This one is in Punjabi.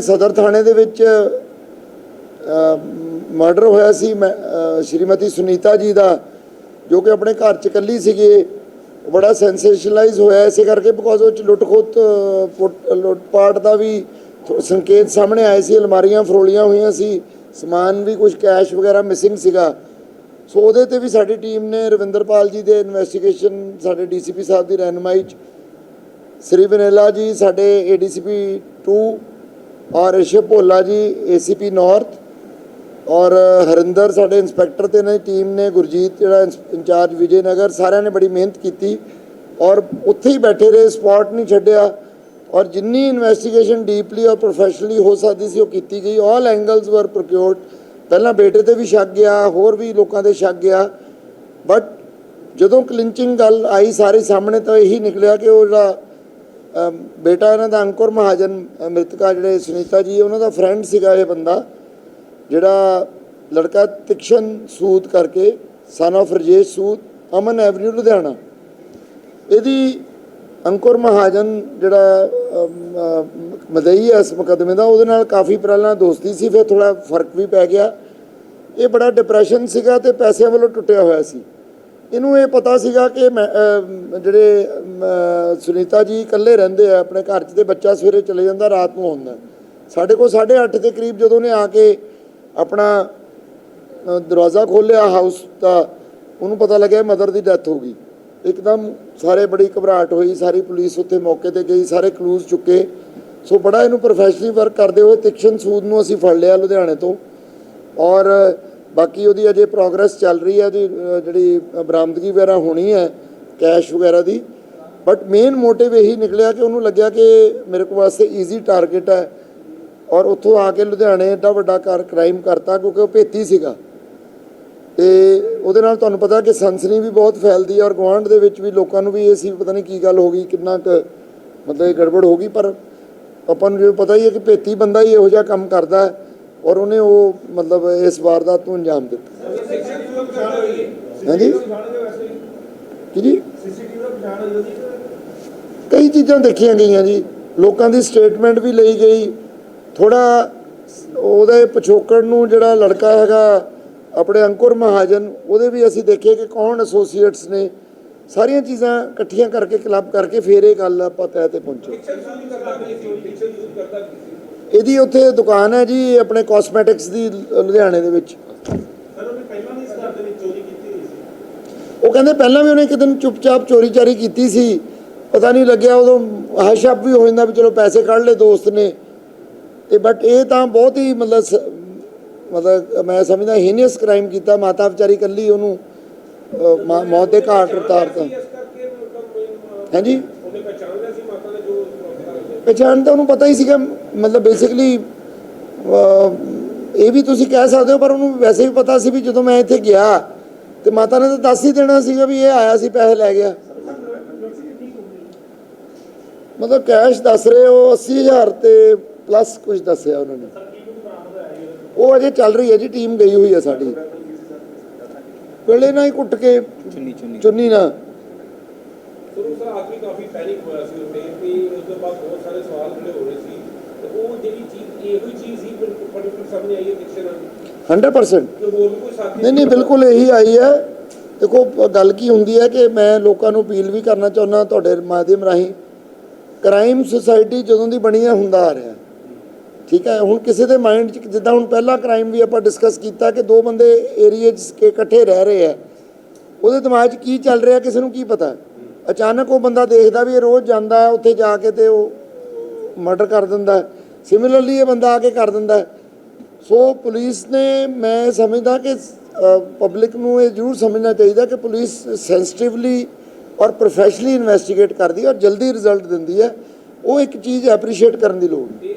ਸਦਰ ਥਾਣੇ ਦੇ ਵਿੱਚ ਮਰਡਰ ਹੋਇਆ ਸੀ। ਮੈਂ, ਸ਼੍ਰੀਮਤੀ ਸੁਨੀਤਾ ਜੀ ਦਾ ਜੋ ਕਿ ਆਪਣੇ ਘਰ ਚ ਇਕੱਲੀ ਸੀਗੇ। ਬੜਾ ਸੈਂਸੇਸ਼ਨਲਾਈਜ਼ ਹੋਇਆ ਇਸੇ ਕਰਕੇ ਬਿਕੋਜ਼ ਉਹ ਚ ਲੁੱਟ ਖੋਤ ਅ, ਪੁੱਟ- ਲੁੱਟਪਾਟ ਦਾ ਵੀ ਸੰਕੇਤ ਸਾਹਮਣੇ ਆਏ ਸੀ। ਅਲਮਾਰੀਆਂ ਫਰੋਲੀਆਂ ਹੋਈਆਂ ਸੀ। ਸਮਾਨ ਵੀ ਕੁਝ ਕੈਸ਼ ਵਗੈਰਾ ਮਿਸਿੰਗ ਸੀਗਾ। ਸੋ ਉਹਦੇ ਤੇ ਵੀ ਸਾਡੀ ਟੀਮ ਨੇ ਰਵਿੰਦਰਪਾਲ ਜੀ ਦੇ ਇਨਵੈਸਟੀਗੇਸ਼ਨ ਸਾਡੇ ਡੀਸੀਪੀ ਸਾਹਿਬ ਦੀ ਰਹਿਨਮਾਈ ਚ ਸ੍ਰੀ ਵਨੇਲਾ ਜੀ ਸਾਡੇ ਏਡੀਸੀਪੀ 2 ਔਰ ਰਿਸ਼ਵ ਭੋਲਾ ਜੀ ਏਸੀਪੀ ਨਾਰਥ ਔਰ ਹਰਿੰਦਰ ਸਾਡੇ ਇੰਸਪੈਕਟਰ ਤੇ ਨੇ ਟੀਮ ਨੇ, ਗੁਰਜੀਤ ਜਿਹੜਾ ਇੰਸ- ਇੰਚਾਰਜ ਵਿਜੇ ਨਗਰ ਸਾਰਿਆਂ ਨੇ ਬੜੀ ਮਿਹਨਤ ਕੀਤੀ ਔਰ ਉੱਥੇ ਹੀ ਬੈਠੇ ਰਹੇ ਸਪੌਟ ਨਹੀਂ ਛੱਡਿਆ ਔਰ ਜਿੰਨੀ ਇਨਵੈਸਟੀਗੇਸ਼ਨ ਡੀਪਲੀ ਔਰ ਪ੍ਰੋਫੈਸ਼ਨਲੀ ਹੋ ਸਕਦੀ ਸੀ, ਉਹ ਕੀਤੀ ਗਈ। ਆਲ ਐਂਗਲਸ ਵਰ ਪ੍ਰੋਕਿਊਰਡ ਪਹਿਲਾਂ ਬੇਟੇ ਤੇ ਵੀ ਸ਼ੱਕ ਗਿਆ, ਹੋਰ ਵੀ ਲੋਕਾਂ ਦੇ ਸ਼ੱਕ ਗਿਆ। ਬਟ ਜਦੋਂ ਕਲਿੰਚਿੰਗ ਗੱਲ ਆਈ ਸਾਰੇ ਸਾਹਮਣੇ ਤਾਂ ਇਹੀ ਨਿਕਲਿਆ ਕਿ ਉਹ ਜਿਹੜਾ ਬੇਟਾ ਇਹਨਾਂ ਦਾ ਅੰਕੁਰ ਮਹਾਜਨ ਮ੍ਰਿਤਕਾ ਜਿਹੜੇ ਸੁਨੀਤਾ ਜੀ, ਉਹਨਾਂ ਦਾ ਫਰੈਂਡ ਸੀਗਾ ਇਹ ਬੰਦਾ, ਜਿਹੜਾ ਲੜਕਾ ਤਿਕਸ਼ਨ ਸੂਦ ਕਰਕੇ son of Rajesh Sood Aman avenue Ludhiana. ਇਹਦੀ ਅੰਕੁਰ ਮਹਾਜਨ ਜਿਹੜਾ ਮਦਈ ਹੈ ਇਸ ਮੁਕੱਦਮੇ ਦਾ, ਉਹਦੇ ਨਾਲ ਕਾਫੀ ਪਹਿਲਾਂ ਦੋਸਤੀ ਸੀ, ਫਿਰ ਥੋੜਾ ਫ਼ਰਕ ਵੀ ਪੈ ਗਿਆ। ਇਹ ਬੜਾ ਡਿਪਰੈਸ਼ਨ ਸੀਗਾ ਤੇ ਪੈਸਿਆਂ ਵੱਲੋਂ ਟੁੱਟਿਆ ਹੋਇਆ ਸੀ। ਇਹਨੂੰ ਇਹ ਪਤਾ ਸੀਗਾ ਕਿ ਮੈਂ, ਜਿਹੜੇ ਸੁਨੀਤਾ ਜੀ ਇਕੱਲੇ ਰਹਿੰਦੇ ਆ ਆਪਣੇ ਘਰ 'ਚ ਤੇ ਬੱਚਾ ਸਵੇਰੇ ਚਲੇ ਜਾਂਦਾ ਰਾਤ ਨੂੰ ਆਉਂਦਾ। ਸਾਡੇ ਕੋਲ 8:30 ਦੇ ਕਰੀਬ ਜਦੋਂ ਨੇ ਆ ਕੇ ਆਪਣਾ ਦਰਵਾਜ਼ਾ ਖੋਲ੍ਹਿਆ ਹਾਊਸ ਦਾ ਉਹਨੂੰ ਪਤਾ ਲੱਗਿਆ ਮਦਰ ਦੀ ਡੈਥ ਹੋ ਗਈ। ਇੱਕਦਮ ਸਾਰੇ ਬੜੀ ਘਬਰਾਹਟ ਹੋਈ ਸਾਰੀ ਪੁਲਿਸ ਉੱਥੇ ਮੌਕੇ ਤੇ ਗਈ ਸਾਰੇ ਕਲੂਜ਼ ਚੁੱਕੇ। ਸੋ ਬੜਾ ਇਹਨੂੰ ਪ੍ਰੋਫੈਸ਼ਨਲੀ ਵਰਕ ਕਰਦੇ ਹੋਏ ਤਿਕਸ਼ਨ ਸੂਦ ਨੂੰ ਅਸੀਂ ਫੜ ਲਿਆ ਲੁਧਿਆਣੇ ਤੋਂ। ਔਰ ਬਾਕੀ ਉਹਦੀ ਅਜੇ ਪ੍ਰੋਗਰੈਸ ਚੱਲ ਰਹੀ ਹੈ, ਉਹਦੀ ਜਿਹੜੀ ਬਰਾਮਦਗੀ ਵਗੈਰਾ ਹੋਣੀ ਹੈ ਕੈਸ਼ ਵਗੈਰਾ ਦੀ। ਬਟ ਮੇਨ ਮੋਟਿਵ ਇਹੀ ਨਿਕਲਿਆ ਕਿ ਉਹਨੂੰ ਲੱਗਿਆ ਕਿ ਮੇਰੇ ਕੋਲ ਵਾਸਤੇ ਈਜ਼ੀ ਟਾਰਗੇਟ ਹੈ ਔਰ ਉੱਥੋਂ ਆ ਕੇ ਲੁਧਿਆਣੇ ਏਡਾ ਵੱਡਾ ਕਰ ਕ੍ਰਾਈਮ ਕਰਤਾ ਕਿਉਂਕਿ ਉਹ ਭੇਤੀ ਸੀਗਾ। ਤੇ ਉਹਦੇ ਨਾਲ ਤੁਹਾਨੂੰ ਪਤਾ ਕਿ ਸਨਸਨੀ ਵੀ ਬਹੁਤ ਫੈਲਦੀ ਹੈ ਔਰ ਗਵਾਂਢ ਦੇ ਵਿੱਚ ਵੀ ਲੋਕਾਂ ਨੂੰ ਵੀ ਇਹ ਸੀ, ਪਤਾ ਨਹੀਂ ਕੀ ਗੱਲ ਹੋ ਗਈ, ਕਿੰਨਾ ਕੁ ਮਤਲਬ ਇਹ ਗੜਬੜ ਹੋ ਗਈ, ਪਰ ਆਪਾਂ ਨੂੰ ਜੋ ਪਤਾ ਹੀ ਹੈ ਕਿ ਭੇਤੀ ਬੰਦਾ ਹੀ ਇਹੋ ਜਿਹਾ ਕੰਮ ਕਰਦਾ ਹੈ ਔਰ ਉਹਨੇ ਉਹ ਮਤਲਬ ਇਸ ਵਾਰਦਾਤ ਨੂੰ ਅੰਜਾਮ ਦਿੱਤਾ। ਹਾਂਜੀ? ਕੀ ਜੀ ਕਈ ਚੀਜ਼ਾਂ ਦੇਖੀਆਂ ਗਈਆਂ ਜੀ। ਲੋਕਾਂ ਦੀ ਸਟੇਟਮੈਂਟ ਵੀ ਲਈ ਗਈ। ਥੋੜਾ ਉਹਦੇ ਪਿਛੋਕੜ ਨੂੰ ਜਿਹੜਾ ਲੜਕਾ ਹੈਗਾ, ਆਪਣੇ ਅੰਕੁਰ ਮਹਾਜਨ, ਉਹਦੇ ਵੀ ਅਸੀਂ ਦੇਖੇ ਕਿ ਕੌਣ ਐਸੋਸੀਏਟਸ ਨੇ। ਸਾਰੀਆਂ ਚੀਜ਼ਾਂ ਇਕੱਠੀਆਂ ਕਰਕੇ ਕਲੱਬ ਕਰਕੇ ਫੇਰ ਇਹ ਗੱਲ ਆਪਾਂ ਤੈਅ ਤੇ ਪਹੁੰਚੇ। ਇਹਦੀ ਉੱਥੇ ਦੁਕਾਨ ਹੈ ਜੀ ਆਪਣੇ ਕਾਸਮੈਟਿਕਸ ਦੀ ਲੁਧਿਆਣੇ ਦੇ ਵਿੱਚ। ਉਹ ਕਹਿੰਦੇ ਪਹਿਲਾਂ ਵੀ ਉਹਨੇ ਇੱਕ ਦਿਨ ਚੁੱਪਚਾਪ ਚੋਰੀ ਚਾਰੀ ਕੀਤੀ ਸੀ। ਪਤਾ ਨਹੀਂ ਲੱਗਿਆ ਉਦੋਂ ਹਸ਼ਪ ਵੀ ਹੋ ਜਾਂਦਾ ਵੀ ਚਲੋ ਪੈਸੇ ਕੱਢ ਲਏ ਦੋਸਤ ਨੇ। ਤੇ ਬਟ ਇਹ ਤਾਂ ਬਹੁਤ ਹੀ ਮਤਲਬ ਸ- ਮਤਲਬ ਮੈਂ ਸਮਝਦਾ ਹੀਨੀਅਸ ਕ੍ਰਾਈਮ ਕੀਤਾ ਮਾਤਾ ਵਿਚਾਰੀ ਕੱਲੀ ਉਹਨੂੰ ਮੌਤ ਦੇ ਘਾਟ ਉਤਾਰਤਾ। ਹਾਂਜੀ? ਪਛਾਣ ਤਾਂ ਉਹਨੂੰ ਪਤਾ ਹੀ ਸੀਗਾ ਮਤਲਬ ਬੇਸਿਕਲੀ ਇਹ ਵੀ ਤੁਸੀਂ ਕਹਿ ਸਕਦੇ ਹੋ ਪਰ ਉਹਨੂੰ ਵੈਸੇ ਵੀ ਪਤਾ ਸੀ ਵੀ ਜਦੋਂ ਮੈਂ ਇੱਥੇ ਗਿਆ ਤੇ ਮਾਤਾ ਨੇ ਤਾਂ ਦੱਸ ਹੀ ਦੇਣਾ ਸੀਗਾ ਵੀ ਇਹ ਆਇਆ ਸੀ ਪੈਸੇ ਲੈ ਗਿਆ। ਮਤਲਬ ਕੈਸ਼ ਦੱਸ ਰਹੇ ਹੋ 80000 ਤੇ ਪਲੱਸ ਕੁਝ ਦੱਸਿਆ ਉਹਨਾਂ ਨੇ। ਉਹ ਅਜੇ ਚੱਲ ਰਹੀ ਹੈ ਜੀ ਟੀਮ ਗਈ ਹੋਈ ਹੈ ਸਾਡੀ। ਵੇਲੇ ਨਾਲ ਹੀ ਕੁੱਟ ਕੇ ਚੁੰਨੀ ਚੁੰਨੀ। ਚੁੰਨੀ ਨਾਲ। ਸ਼ੁਰੂ ਸਰ ਆਦਮੀ ਕਾਫੀ ਪੈਨਿਕ ਹੋਇਆ ਸੀ ਉੱਤੇ ਤੇ ਉਸ ਤੋਂ ਬਾਅਦ ਬਹੁਤ ਸਾਰੇ ਸਵਾਲ ਖੜੇ ਹੋ ਰਹੇ ਸੀ ਤੇ ਉਹ ਜਿਹੜੀ ਚੀਜ਼ ਇਹੋ ਹੀ ਚੀਜ਼ ਬਿਲਕੁਲ ਪਰਟੀਕੁਲਰ ਸਾਹਮਣੇ ਆਈ ਹੈ ਦਿਖੇ ਨਾਲ? 100% ਕਿ ਹੋਰ ਵੀ ਕੋਈ ਸਾਥੀ ਨਹੀਂ ਨਹੀਂ ਬਿਲਕੁਲ ਇਹੀ ਆਈ ਹੈ। ਦੇਖੋ ਗੱਲ ਕੀ ਹੁੰਦੀ ਹੈ ਕਿ ਮੈਂ ਲੋਕਾਂ ਨੂੰ ਅਪੀਲ ਵੀ ਕਰਨਾ ਚਾਹੁੰਦਾ ਤੁਹਾਡੇ ਮਾਧਿਅਮ ਰਾਹੀਂ ਕ੍ਰਾਈਮ ਸੁਸਾਇਟੀ ਜਦੋਂ ਦੀ ਬਣੀ ਹੈ ਹੁੰਦਾ ਆ ਰਿਹਾ। ਠੀਕ ਹੈ ਹੁਣ ਕਿਸੇ ਦੇ ਮਾਈਂਡ 'ਚ ਜਿੱਦਾਂ ਹੁਣ ਪਹਿਲਾ ਕ੍ਰਾਈਮ ਵੀ ਆਪਾਂ ਡਿਸਕਸ ਕੀਤਾ ਕਿ ਦੋ ਬੰਦੇ ਏਰੀਏ 'ਚ ਇਕੱਠੇ ਰਹਿ ਰਹੇ ਆ ਉਹਦੇ ਦਿਮਾਗ 'ਚ ਕੀ ਚੱਲ ਰਿਹਾ ਕਿਸੇ ਨੂੰ ਕੀ ਪਤਾ? ਅਚਾਨਕ ਉਹ ਬੰਦਾ ਦੇਖਦਾ ਵੀ ਇਹ ਰੋਜ਼ ਜਾਂਦਾ ਹੈ, ਉੱਥੇ ਜਾ ਕੇ ਤੇ ਉਹ ਮਰਡਰ ਕਰ ਦਿੰਦਾ ਸਿਮਿਲਰਲੀ ਇਹ ਬੰਦਾ ਆ ਕੇ ਕਰ ਦਿੰਦਾ ਹੈ। ਸੋ ਪੁਲਿਸ ਨੇ ਮੈਂ ਸਮਝਦਾ ਕਿ ਪਬਲਿਕ ਨੂੰ ਇਹ ਜ਼ਰੂਰ ਸਮਝਣਾ ਚਾਹੀਦਾ ਕਿ ਪੁਲਿਸ ਸੈਂਸਿਟਿਵਲੀ ਔਰ ਪ੍ਰੋਫੈਸ਼ਨਲੀ ਇਨਵੈਸਟੀਗੇਟ ਕਰਦੀ ਹੈ ਔਰ ਜਲਦੀ ਰਿਜ਼ਲਟ ਦਿੰਦੀ ਹੈ। ਉਹ ਇੱਕ ਚੀਜ਼ ਐਪਰੀਸ਼ੀਏਟ ਕਰਨ ਦੀ ਲੋੜ ਹੈ